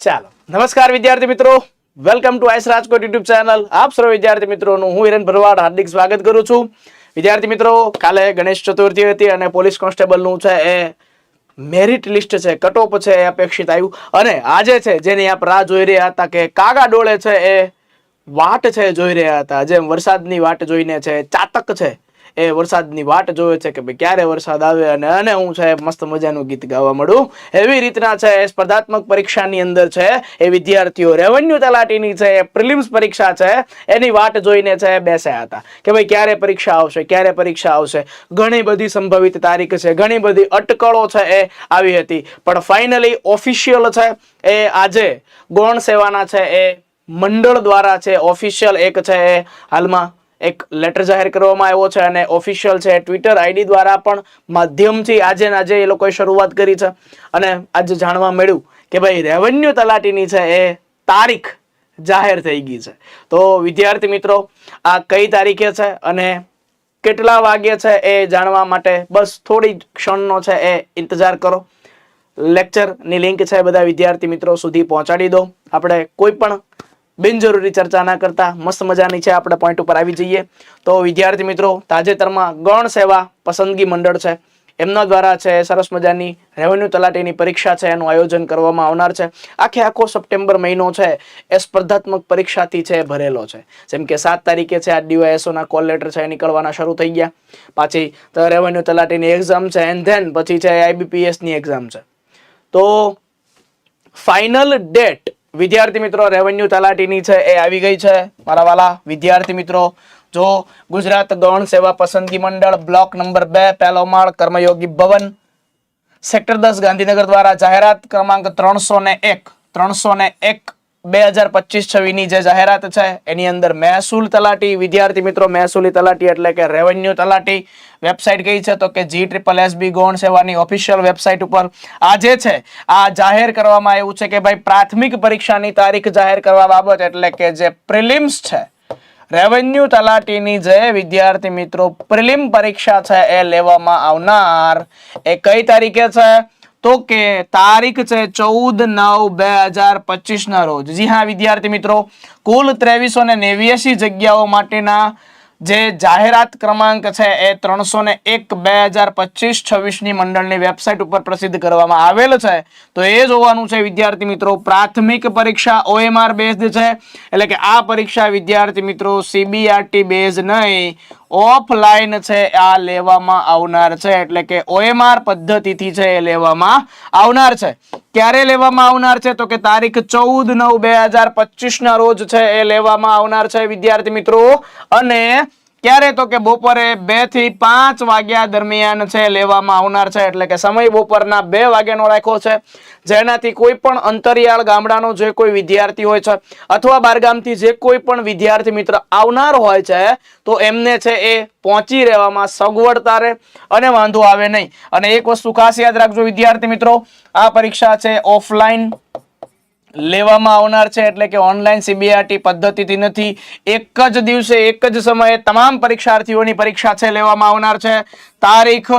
ચાલો. નમસ્કાર વિદ્યાર્થી મિત્રો. Welcome to ICE Rajkot YouTube channel આપ સર્વ વિદ્યાર્થી મિત્રોનું હું હિરેન ભરવાડ હાર્દિક સ્વાગત કરું છું. વિદ્યાર્થી મિત્રો, કાલે ગણેશ ચતુર્થી હતી અને પોલીસ કોન્સ્ટેબલનું છે એ મેરિટ લિસ્ટ છે કટઓફ છે એ અપેક્ષિત આવ્યું. અને આજે છે, જેની આપ રાહ જોઈ રહ્યા હતા કે કાગા ડોળે છે એ વાટ છે જોઈ રહ્યા હતા. જેમ વરસાદની વાટ જોઈને છે, ચાતક છે. એ વરસાદની વાટ જોવે છે કે ભાઈ ક્યારે વરસાદ આવે અને અને હું છે મસ્ત મજાનું ગીત ગાવા મળું એવી રીતના છે સ્પર્ધાત્મક પરીક્ષાની અંદર છે એ વિદ્યાર્થીઓ રેવન્યુ તલાટીની છે પ્રિલિમ્સ પરીક્ષા છે એની વાટ જોઈને છે બેસ્યા હતા કે ભાઈ ક્યારે પરીક્ષા આવશે, ક્યારે પરીક્ષા આવશે. ઘણી બધી સંભવિત તારીખ છે, ઘણી બધી અટકળો છે એ આવી હતી. પણ ફાઇનલી ઓફિશિયલ છે એ આજે ગૌણ સેવાના છે એ મંડળ દ્વારા છે ઓફિશિયલ એક છે એ હાલમાં એક લેટર જાહેર કરવામાં આવ્યો છે અને ઓફિશિયલ છે ટ્વિટર આઈડી દ્વારા પણ માધ્યમથી આજે આજે એ લોકોએ શરૂઆત કરી છે. અને આજે જાણવા મળ્યું કે ભાઈ રેવન્યુ તલાટીની છે એ તારીખ જાહેર થઈ ગઈ છે. તો વિદ્યાર્થી મિત્રો, આ કઈ તારીખે છે અને કેટલા વાગ્યે છે એ જાણવા માટે બસ થોડી ક્ષણનો છે એ ઇંતજાર કરો. લેક્ચરની લિંક છે બધા વિદ્યાર્થી મિત્રો સુધી પહોંચાડી દો. આપણે કોઈ પણ બિનજરૂરી ચર્ચા ના કરતા, મસ્ત મજાની છે આપણે પોઈન્ટ ઉપર આવી જઈએ. તો વિદ્યાર્થી મિત્રો, તાજેતરમાં ગૌણ સેવા પસંદગી મંડળ છે. એમના દ્વારા છે, સરસ મજાની રેવન્યુ તલાટીની પરીક્ષા છે, એનું આયોજન કરવામાં આવનાર છે. આખે આખો સપ્ટેમ્બર મહિનો છે, એ સ્પર્ધાત્મક પરીક્ષાથી છે, ભરેલો છે. જેમ કે સાત તારીખે છે આ ડીવાયએસઓના કોલ લેટર છે, એ નીકળવાના શરૂ થઈ ગયા. પાછી રેવન્યુ તલાટીની એક્ઝામ છે એન્ડ ધેન પછી છે, આઈબીપીએસની એક્ઝામ છે. તો ફાઇનલ ડેટ વિદ્યાર્થી મિત્રો રેવન્યુ તલાટીની છે એ આવી ગઈ છે. મારા વાલા વિદ્યાર્થી મિત્રો, જો ગુજરાત ગૌણ સેવા પસંદગી મંડળ બ્લોક નંબર બે, પહેલો માળ કર્મયોગી ભવન, સેક્ટર દસ ગાંધીનગર દ્વારા જાહેરાત ક્રમાંક ત્રણસો ને એક, ત્રણસો ને એક બે હજાર પચીસ છવ્વીસની જે જાહેરાત છે, એની અંદર મહેસૂલ તલાટી, વિદ્યાર્થી મિત્રો, મહેસૂલી તલાટી એટલે કે રેવન્યુ તલાટી વેબસાઇટ કઈ છે, તો કે જી ટ્રિપલ એસ બી ગૌણ સેવાની ઓફિશિયલ વેબસાઇટ ઉપર. આજે છે, આ જાહેર કરવામાં આવ્યું છે કે ભાઈ પ્રાથમિક પરીક્ષાની તારીખ જાહેર કરવા બાબત એટલે કે જે પ્રિલિમ્સ છે રેવન્યુ તલાટીની જે વિદ્યાર્થી મિત્રો પ્રિલિમ પરીક્ષા છે, એ લેવામાં આવનાર. એ કઈ તારીખે છે? તો કે તારીખ છે ચૌદ નવ બે હજાર પચીસ ના રોજ. જી હા, વિદ્યાર્થી મિત્રો, કુલ ત્રેવીસો ને નેવ્યાસી જગ્યાઓ માટેના જે જાહેરાત ક્રમાંક છે એ ત્રણસો ને એક બે હજાર પચીસ છવ્વીસની મંડળની વેબસાઇટ ઉપર પ્રસિદ્ધ કરવામાં આવેલ છે. તો એ જોવાનું છે વિદ્યાર્થી મિત્રો, પ્રાથમિક પરીક્ષા ઓએમઆર બેઝડ છે. એટલે કે આ પરીક્ષા વિદ્યાર્થી મિત્રો સીબીઆરટી બેઝ નહીં. ઓફલાઈન છે, આ લેવામાં આવનાર છે, એટલે કે ઓએમઆર પદ્ધતિથી છે એ લેવામાં આવનાર છે. ક્યારે લેવામાં આવનાર છે? તો કે તારીખ ચૌદ નવ બે હજાર પચીસ ના રોજ છે એ લેવામાં આવનાર છે, વિદ્યાર્થી મિત્રો. અને ક્યારે તો કે બપોરે બેથી પાંચ વાગ્યા દરમિયાન છે, લેવામાં આવનાર છે, એટલે કે સમય બપોરના બે વાગ્યાનો રાખ્યો છે. જેનાથી કોઈ પણ અંતરિયાળ ગામડાનો જે કોઈ વિદ્યાર્થી હોય છે, અથવા બારગામથી જે કોઈ પણ વિદ્યાર્થી મિત્ર આવનાર હોય છે, તો એમને છે એ પહોંચી રહેવામાં સગવડતા રહે અને વાંધો આવે નહીં. અને એક વસ્તુ ખાસ યાદ રાખજો વિદ્યાર્થી મિત્રો, આ પરીક્ષા છે ઓફલાઈન. લેવામાં આવનાર છે એટલે કે ઓનલાઈન સીબીઆરટી પદ્ધતિથી નથી. એક જ દિવસે, એક જ સમયે તમામ પરીક્ષાર્થીઓની પરીક્ષા છે લેવામાં આવનાર છે. તારીખ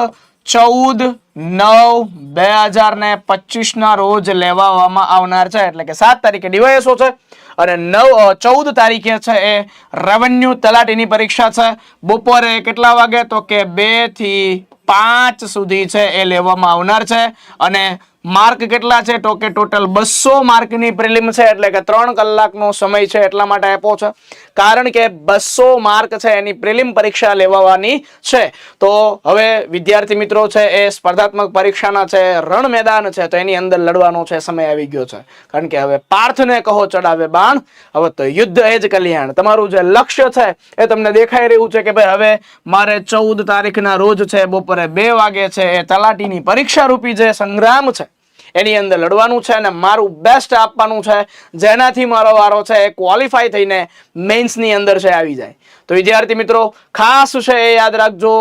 ચૌદ નવ બે હજાર ને પચીસ ના રોજ લેવામાં આવનાર છે. એટલે કે સાત તારીખે ડીવાયએસઓ છે અને નવ ચૌદ તારીખે છે એ રેવન્યુ તલાટીની પરીક્ષા છે. બપોરે કેટલા વાગે? તો કે બેથી પાંચ સુધી છે એ લેવામાં આવનાર છે. અને માર્ક કેટલા છે? તો કે ટોટલ બસો માર્કની પ્રિલિમ છે, એટલે કે ત્રણ કલાકનો સમય છે એટલા માટે આપ્યો છે. કારણ કે બસો માર્ક છે એની પ્રિલિમ પરીક્ષા લેવાની છે. તો હવે વિદ્યાર્થી મિત્રો છે એ સ્પર્ધાત્મક પરીક્ષાના છે, રણ મેદાન છે, તો એની અંદર લડવાનો છે, સમય આવી ગયો છે. કારણ કે હવે પાર્થને કહો ચડાવે બાણ. હવે તો યુદ્ધ એ જ કલ્યાણ. તમારું જે લક્ષ્ય છે એ તમને દેખાઈ રહ્યું છે કે ભાઈ હવે મારે ચૌદ તારીખના રોજ છે, બપોરે બે વાગે છે, એ તલાટીની પરીક્ષા રૂપી જે સંગ્રામ છે એની અંદર લડવાનું છે અને મારું બેસ્ટ આપવાનું છે, જેનાથી મારો વારો છે એ ક્વોલિફાય થઈને મેન્સની અંદર છે, આવી જાય. તો વિદ્યાર્થી મિત્રો, ખાસ છે એ યાદ રાખજો.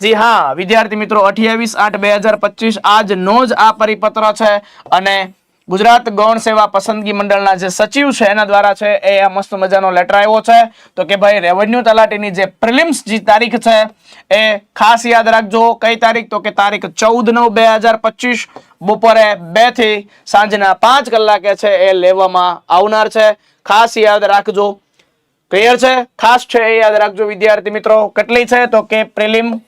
જી હા, વિદ્યાર્થી મિત્રો, અઠ્યાવીસ આઠ બે હજાર પચીસ આજનો જ આ પરિપત્ર છે અને ગુજરાત ગૌણ સેવા પસંદગી મંડળના જે સચિવ છે, એના દ્વારા છે, એ આ મસ્ત મજાનો લેટર આવ્યો છે. તો કે ભાઈ રેવન્યુ તલાટીની જે પ્રિલિમ્સ જે તારીખ છે, એ ખાસ યાદ રાખજો. કઈ તારીખ? તો કે તારીખ ચૌદ નવ બે હજાર પચીસ. બપોરે બેથી સાંજના પાંચ કલાકે છે, એ લેવામાં આવનાર છે. ખાસ યાદ રાખજો. ક્લિયર છે? ખાસ છે, એ યાદ રાખજો વિદ્યાર્થી મિત્રો. કેટલી છે? તો કે પ્રિલિમ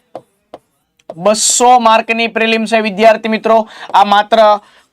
બસો માર્કની પ્રિલિમ છે વિદ્યાર્થી મિત્રો. આ માત્ર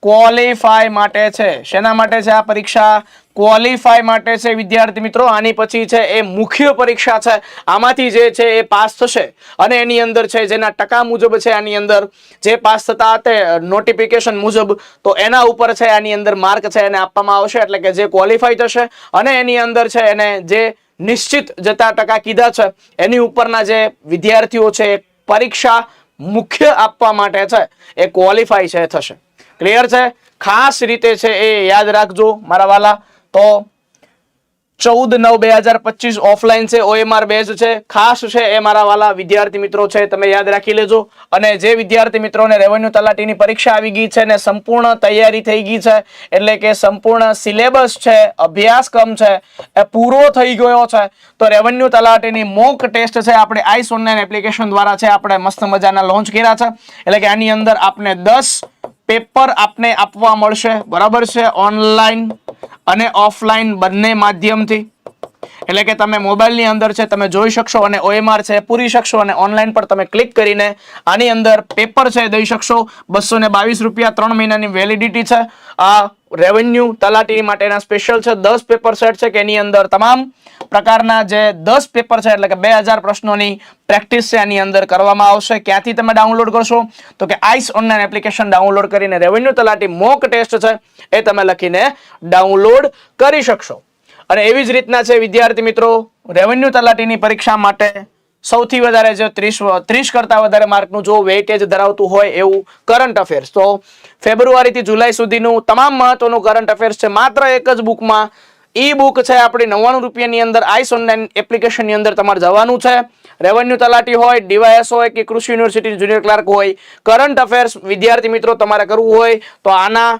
ક્વોલિફાય માટે છે. શેના માટે છે આ પરીક્ષા? ક્વોલિફાય માટે છે વિદ્યાર્થી મિત્રો. આની પછી છે એ મુખ્ય પરીક્ષા છે. આમાંથી જે છે એ પાસ થશે. અને એની અંદર છે જેના ટકા મુજબ છે આની અંદર જે પાસ થતા તે નોટિફિકેશન મુજબ, તો એના ઉપર છે આની અંદર માર્ક છે એને આપવામાં આવશે. એટલે કે જે ક્વોલિફાય થશે અને એની અંદર છે એને જે નિશ્ચિત જતા ટકા કીધા છે, એની ઉપરના જે વિદ્યાર્થીઓ છે એ પરીક્ષા મુખ્ય આપવા માટે છે એ ક્વોલિફાય છે થશે. ક્લિયર છે? ખાસ રીતે છે એ યાદ રાખજો મારા વાલા. તો ચૌદ નવ બે હજાર પચીસ ઓફલાઈન છે ઓએમઆર બેઝ છે. ખાસ છે એ મારા વાલા વિદ્યાર્થી મિત્રો છે, તમે યાદ રાખી લેજો. અને જે વિદ્યાર્થી મિત્રોને રેવન્યુ તલાટીની પરીક્ષા આવી ગઈ છે ને સંપૂર્ણ તૈયારી થઈ ગઈ છે, એટલે કે સંપૂર્ણ સિલેબસ છે, અભ્યાસક્રમ છે, એ પૂરો થઈ ગયો છે, તો રેવન્યુ તલાટીની મોક ટેસ્ટ છે આપણે આઈસ ઓનલાઈન એપ્લિકેશન દ્વારા છે, આપણે મસ્ત મજાના લોન્ચ કર્યા છે. એટલે કે આની અંદર આપને દસ પેપર આપને આપવા મળશે. બરાબર છે? ઓનલાઈન અને ઓફલાઈન બંને માધ્યમથી. એટલે કે તમે મોબાઈલની અંદર છે, તમે જોઈ શકશો અને ઓએમઆર છે પૂરી શકશો અને ઓનલાઈન પર તમે ક્લિક કરીને આની અંદર પેપર છે દઈ શકશો. બસો બાવીસ રૂપિયા ત્રણ મહિનાની વેલિડિટી છે. આ રેવન્યુ તલાટી માટેના સ્પેશિયલ છે, દસ પેપર સેટ છે કે એની અંદર તમામ પ્રકારના જે દસ પેપર છે, એટલે કે બે હજાર પ્રશ્નોની પ્રેક્ટિસ છે આની અંદર કરવામાં આવશે. ક્યાંથી તમે ડાઉનલોડ કરશો? તો કે આઈસ ઓનલાઈન એપ્લિકેશન ડાઉનલોડ કરીને રેવન્યુ તલાટી મોક ટેસ્ટ છે, એ તમે લખીને ડાઉનલોડ કરી શકશો. અને એવી જ રીતના છે વિદ્યાર્થી મિત્રો રેવન્યુ તલાટીની પરીક્ષા માટે સૌથી વધારે જે ત્રીસ ત્રીસ કરતાં વધારે માર્કનું જો વેઇટેજ ધરાવતું હોય એવું કરંટ અફેર્સ તો ફેબ્રુઆરીથી જુલાઈ સુધીનું તમામ મહત્વનું કરંટ અફેર્સ છે. માત્ર એક જ બુકમાં ઈ બુક છે આપણી નવ્વાણું રૂપિયાની અંદર આઈસ ઓનલાઈન એપ્લિકેશનની અંદર તમારે જવાનું છે. રેવન્યુ તલાટી હોય, ડીવાયએસ હોય કે કૃષિ યુનિવર્સિટી જુનિયર ક્લાર્ક હોય કરંટ અફેર્સ વિદ્યાર્થી મિત્રો તમારે કરવું હોય તો આના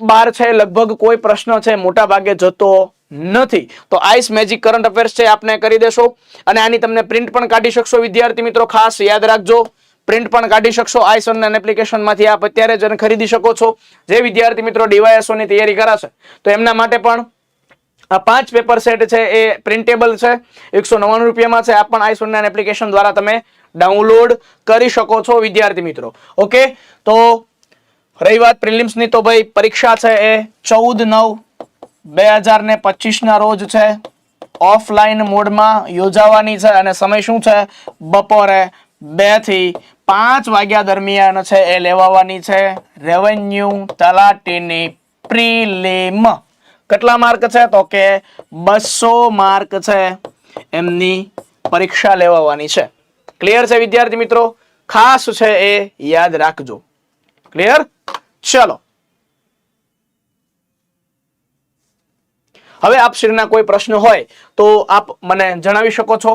બાર છે, લગભગ કોઈ પ્રશ્ન છે મોટા ભાગે જતો નથી. તો આઈસ મેજિક કરંટ અફેર્સ છે, આપને કરી દેશો. અને આની તમને પ્રિન્ટ પણ કાઢી શકશો, વિદ્યાર્થી મિત્રો, ખાસ યાદ રાખજો. પ્રિન્ટ પણ કાઢી શકશો, આઈસ ઓનલાઈન એપ્લિકેશનમાંથી આપ અત્યારે જ ખરીદી શકો છો. જે વિદ્યાર્થી મિત્રો DYSO ની તૈયારી કરાશે. તો એમના માટે પણ આ પાંચ પેપર સેટ છે, એ પ્રિન્ટેબલ છે. એકસો નવ્વાણું રૂપિયામાં છે. આ પણ આઈસ ઓનલાઈન એપ્લિકેશન દ્વારા તમે ડાઉનલોડ કરી શકો છો, વિદ્યાર્થી મિત્રો. ઓકે? તો રહી વાત પ્રિલિમ્સની તો ભાઈ પરીક્ષા છે એ ચૌદ નવ બે હજાર ને પચીસના રોજ છે. ઓફલાઈન મોડમાં યોજાવાની છે અને સમય શું છે? બપોરે બેથી પાંચ વાગ્યા દરમિયાન છે એ લેવાવાની છે. રેવન્યુ તલાટીની પ્રિલિમ કેટલા માર્ક છે? તો કે બસો માર્ક છે એમની પરીક્ષા લેવાવાની છે. ક્લિયર છે વિદ્યાર્થી મિત્રો? ખાસ છે એ યાદ રાખજો. ક્લિયર ચલો. હવે આપ શ્રીના કોઈ પ્રશ્ન હોય તો આપ મને જણાવી શકો છો.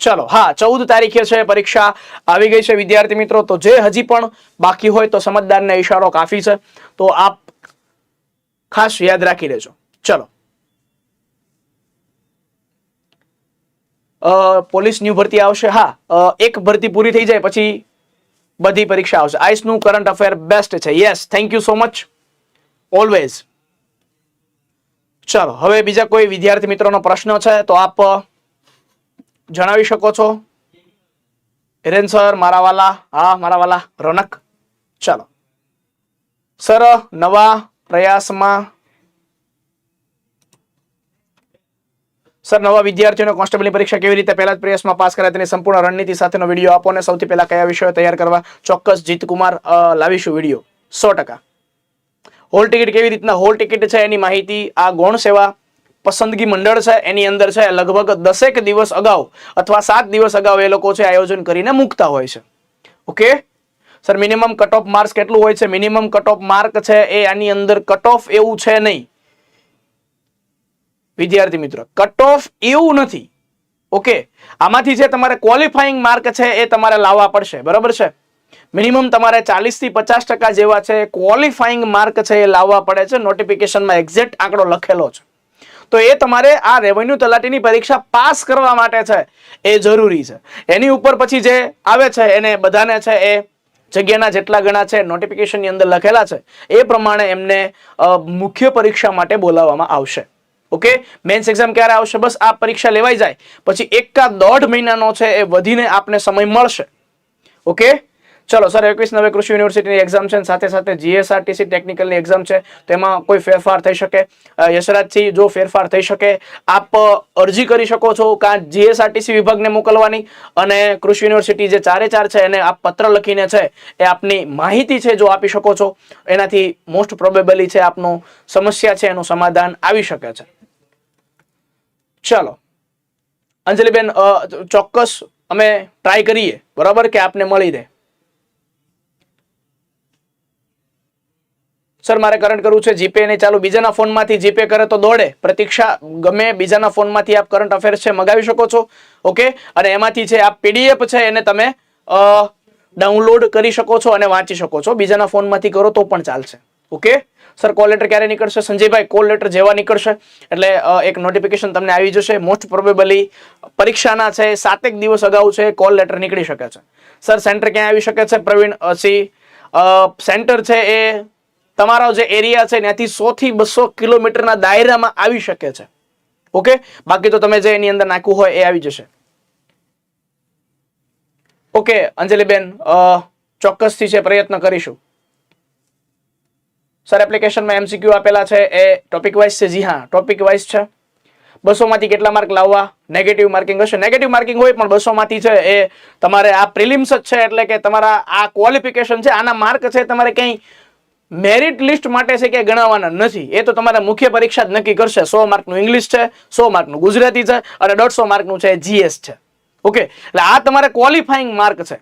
ચલો, હા, ચૌદ તારીખે છે પરીક્ષા. આવી ગઈ છે વિદ્યાર્થી મિત્રો, તો જે હજી પણ બાકી હોય તો સમજદારને ઈશારો કાફી છે. તો આપ ખાસ યાદ રાખી લેજો. ચલો. પોલીસ ન્યૂ ભરતી આવશે. હા એક ભરતી પૂરી થઈ જાય, પછી બધી પરીક્ષા આવશે. આઈસનું કરંટ અફેર બેસ્ટ છે. Yes thank you so much always ચાલો, હવે બીજા કોઈ વિદ્યાર્થી મિત્રોનો પ્રશ્ન છે તો આપ જણાવી શકો છો? હિરેન સર, મારા વાલા, હા, મારા વાલા, રોનક. ચાલો. સર, નવા પ્રયાસમાં સર, નવા વિદ્યાર્થીઓને કોન્સ્ટેબલની પરીક્ષા કેવી રીતે પહેલા જ પ્રયાસમાં પાસ કરાય તેની સંપૂર્ણ રણનીતિ સાથેનો વીડિયો આપો અને સૌથી પહેલા કયા વિષયો તૈયાર કરવા ચોક્કસ જીતકુમાર લાવીશું વીડિયો. સો ટકા. હોલ ટિકિટ કેવી રીતના? હોલ ટિકિટ છે, એની માહિતી આ ગૌણ સેવા પસંદગી મંડળ છે, એની અંદર છે, લગભગ દસેક દિવસ અગાઉ અથવા સાત દિવસ અગાઉ એ લોકો છે, આયોજન કરીને મૂકતા હોય છે. Okay? Sir minimum cut off marks કેટલું હોય છે? મિનિમમ કટ ઓફ માર્ક છે, એ આની અંદર કટ ઓફ એવું છે નહીં. વિદ્યાર્થી મિત્રો કટ ઓફ એવું નથી. ઓકે આમાંથી જે તમારે ક્વોલિફાઈંગ માર્ક છે એ તમારે લાવવા પડશે. બરાબર છે? મિનિમમ તમારે ચાલીસથી પચાસ ટકા જેવા છે ક્વોલિફાઈંગ માર્ક છે એ લાવવા પડે છે. નોટિફિકેશનમાં એક્ઝેક્ટ આંકડો લખેલો છે. તો એ તમારે આ રેવન્યુ તલાટીની પરીક્ષા પાસ કરવા માટે છે એ જરૂરી છે. એની ઉપર પછી જે આવે છે એને બધાને છે એ જગ્યાના જેટલા ગણા છે નોટિફિકેશનની અંદર લખેલા છે એ પ્રમાણે એમને મુખ્ય પરીક્ષા માટે બોલાવવામાં આવશે. ઓકે? મેન્સ એક્ઝામ ક્યારે આવશે? બસ આ પરીક્ષા લેવાઈ જાય. પછી એક દોઢ મહિનાનો છે એ વધીને આપને સમય મળશે. ઓકે? ચલો, સર, એકવીસ નવે કૃષિ યુનિવર્સિટીની એક્ઝામ છે સાથે સાથે જીએસઆરટીસી ટેકનિકલની એક્ઝામ છે. તેમાં કોઈ ફેરફાર થઈ શકે? યશરાજથી જો ફેરફાર થઈ શકે, આપ અરજી કરી શકો છો કાં જીએસઆરટીસી વિભાગને મોકલવાની? અને કૃષિ યુનિવર્સિટી જે ચારે ચાર છે, એને આપ પત્ર લખીને છે, એ આપની માહિતી છે જો આપી શકો છો. એનાથી મોસ્ટ પ્રોબેબલી છે, આપનું સમસ્યા છે, એનું સમાધાન આવી શકે છે. ચાલો. અંજલિબેન ચોક્કસ અમે ટ્રાય કરીએ. બરાબર? કે આપને મળી રહે. સર મારે કરંટ કરવું છે. જીપે નહીં ચાલુ. બીજાના ફોનમાંથી જીપે કરે તો દોડે. પ્રતીક્ષા ગમે બીજાના ફોનમાંથી આપ કરંટ અફેર્સ છે, મગાવી શકો છો. ઓકે અને એમાંથી છે આપ પીડીએફ છે, એને તમે ડાઉનલોડ કરી શકો છો અને વાંચી શકો છો. બીજાના ફોનમાંથી કરો તો પણ ચાલશે. ઓકે સર કોલ લેટર ક્યારે નીકળશે? સંજયભાઈ કોલ લેટર જેવા નીકળશે? એટલે એક નોટિફિકેશન તમને આવી જશે. મોસ્ટ પ્રોબેબલી પરીક્ષાના છે સાતેક દિવસ અગાઉ છે કોલ લેટર નીકળી શકે છે. સર સેન્ટર ક્યાં આવી શકે છે? પ્રવીણ અ, સી સેન્ટર છે એ તમારો જે એરિયા છે ત્યાંથી સોથી બસો કિલોમીટરના દાયરામાં આવી શકે છે. ઓકે? બાકી તો તમે જે એની અંદર નાખવું હોય એ આવી જશે. ઓકે અંજલિબેન ચોક્કસથી છે પ્રયત્ન કરીશું. સર એપ્લિકેશનમાં એમસીક્યુ આપેલા છે. એ ટોપિક વાઇઝ છે. જી હા ટોપિક વાઇઝ છે. બસોમાંથી કેટલા માર્ક લાવવા? નેગેટિવ માર્કિંગ હશે. નેગેટિવ માર્કિંગ હોય પણ બસોમાંથી છે એ તમારે આ પ્રિલિમ્સ જ છે એટલે કે તમારા આ ક્વોલિફિકેશન છે, આના માર્ક છે તમારે કંઈ મેરિટ લિસ્ટ માટે છે કે ગણાવવાના નથી. એ તો તમારે મુખ્ય પરીક્ષા જ નક્કી કરશે. સો માર્કનું ઇંગ્લિશ છે, સો માર્કનું ગુજરાતી છે અને દોઢસો માર્કનું છે જીએસ છે. ઓકે એટલે આ તમારે ક્વોલિફાઈંગ માર્ક છે.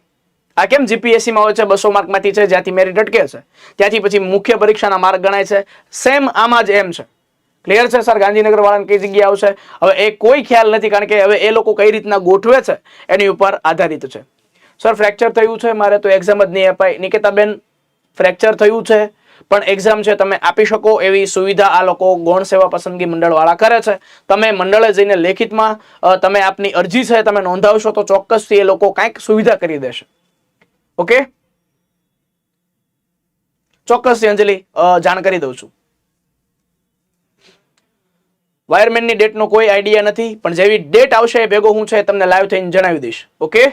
આ કેમ જીપીએસસી માં હોય છે? બસો માર્કમાંથી છે, જ્યાંથી મેરિટ અટકે છે. ત્યાંથી પછી મુખ્ય પરીક્ષાના માર્ક ગણાય છે. સેમ આમાં જ એમ છે. ક્લિયર છે સર ગાંધીનગર વાળાને કઈ જગ્યાએ આવશે. હવે એ કોઈ ખ્યાલ નથી, કારણ કે હવે એ લોકો કઈ રીતના ગોઠવે છે, એની ઉપર આધારિત છે. સર ફ્રેક્ચર થયું છે? મારે તો એક્ઝામ જ નહીં અપાય. નિકેતાબેન ફ્રેક્ચર થયું છે? પણ એક્ઝામ છે, તમે આપી શકો એવી સુવિધા આ લોકો ગૌણ સેવા પસંદગી મંડળવાળા કરે છે. તમે મંડળે જઈને લેખિતમાં તમે આપની અરજી છે, તમે નોંધાવશો તો ચોક્કસથી એ લોકો કાંઈક સુવિધા કરી દેશે. ઓકે? ચોક્કસ અંજલિ જાણ કરી દઉં છું. વાયરમેનની ડેટનો કોઈ આઈડિયા નથી, પણ જેવી ડેટ આવશે, એ ભેગો હું છે તમને લાઈવ થઈને જણાવી દઈશ. ઓકે?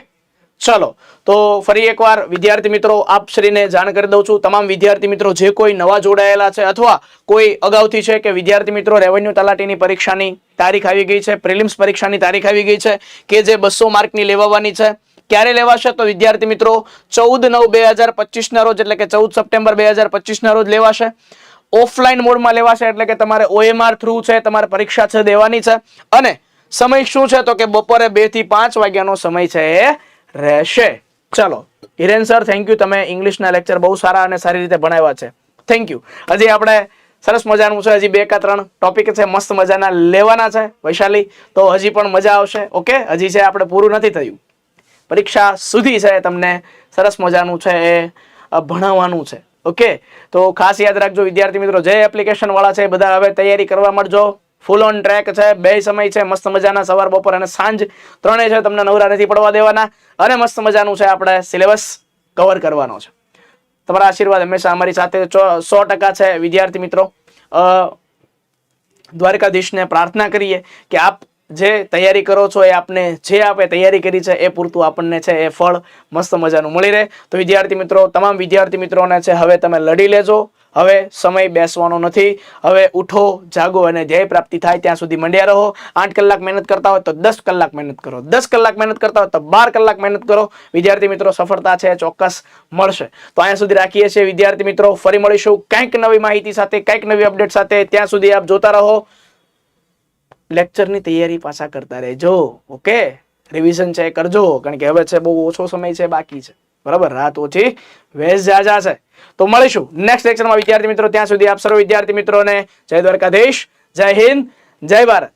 ચલો, તો ફરી એકવાર વિદ્યાર્થી મિત્રો, આપ શ્રીને જાણ કરી દઉં છું. તમામ વિદ્યાર્થી મિત્રો, જે કોઈ નવા જોડાયેલા છે અથવા કોઈ અગાઉથી છે કે વિદ્યાર્થી મિત્રો, રેવન્યુ તલાટીની પરીક્ષાની તારીખ આવી ગઈ છે, પ્રિલિમ્સ પરીક્ષાની તારીખ આવી ગઈ છે, કે જે બસો માર્કની લેવાવાની છે ક્યારે લેવાશે? તો વિદ્યાર્થી મિત્રો, ચૌદ નવ બે હજાર પચીસના રોજ, એટલે કે ચૌદ સપ્ટેમ્બર બે હજાર પચીસના રોજ લેવાશે. ઓફલાઈન મોડમાં લેવાશે, એટલે કે તમારે ઓએમઆર થ્રુ છે, તમારે પરીક્ષા છે, દેવાની છે. અને સમય શું છે? તો કે બપોરે બેથી પાંચ વાગ્યાનો સમય છે, એ રહેશે. ચલો, હિરેન સર થેન્ક યુ તમે ઇંગ્લિશના લેક્ચર બહુ સારા અને સારી રીતે ભણાવ્યા છે. થેન્ક યુ હજી આપણે સરસ મજાનું છે, હજી બે કા ત્રણ ટોપિક છે, મસ્ત મજાના લેવાના છે, વૈશાલી. તો હજી પણ મજા આવશે ઓકે હજી છે, આપણે પૂરું નથી થયું. પરીક્ષા સુધી છે, તમને સરસ મજાનું છે એ ભણાવવાનું છે. ઓકે? તો ખાસ યાદ રાખજો વિદ્યાર્થી મિત્રો, જે એપ્લિકેશન વાળા છે બધા હવે તૈયારી કરવા મળજો ફૂલ ઓન ટ્રેક છે, બે સમય છે, મસ્ત મજાના સવાર, બપોર અને સાંજ. ત્રણેય છે, તમને નવરા નથી પડવા દેવાના. અને મસ્ત મજાનું છે, આપણે સિલેબસ કવર કરવાનો છે. તમારા આશીર્વાદ હંમેશા અમારી સાથે સો ટકા છે. વિદ્યાર્થી મિત્રો દ્વારકાધીશને પ્રાર્થના કરીએ કે આપ જે તૈયારી કરો છો એ આપને જે આપે તૈયારી કરી છે એ પૂરતું આપણને છે એ ફળ મસ્ત મજાનું મળી રહે. તો વિદ્યાર્થી મિત્રો, તમામ વિદ્યાર્થી મિત્રોને છે હવે તમે લડી લેજો. હવે સમય બેસવાનો નથી. હવે ઉઠો, જાગો અને ધ્યેય પ્રાપ્તિ થાય ત્યાં સુધી મંડ્યા રહો. આઠ કલાક મહેનત કરતા હોય તો દસ કલાક મહેનત કરો. દસ કલાક મહેનત કરતા હોય તો બાર કલાક મહેનત કરો. વિદ્યાર્થી મિત્રો, સફળતા છે ચોક્કસ મળશે. તો અહીંયા સુધી રાખીએ છીએ. વિદ્યાર્થી મિત્રો, ફરી મળીશું કંઈક નવી માહિતી સાથે, કંઈક નવી અપડેટ સાથે. ત્યાં સુધી આપ જોતા રહો. લેક્ચરની તૈયારી પાછા કરતા રહેજો ઓકે રિવિઝન છે કરજો, કારણ કે હવે છે બહુ ઓછો સમય છે, બાકી છે. બરાબર? રાત ઓછી વેસ જાજા છે. તો મળીશું નેક્સ્ટ લેક્ચરમાં વિદ્યાર્થી મિત્રો, ત્યાં સુધી આપ સર્વ વિદ્યાર્થી મિત્રોને જય દ્વારકાધીશ, જય હિન્દ, જય ભારત.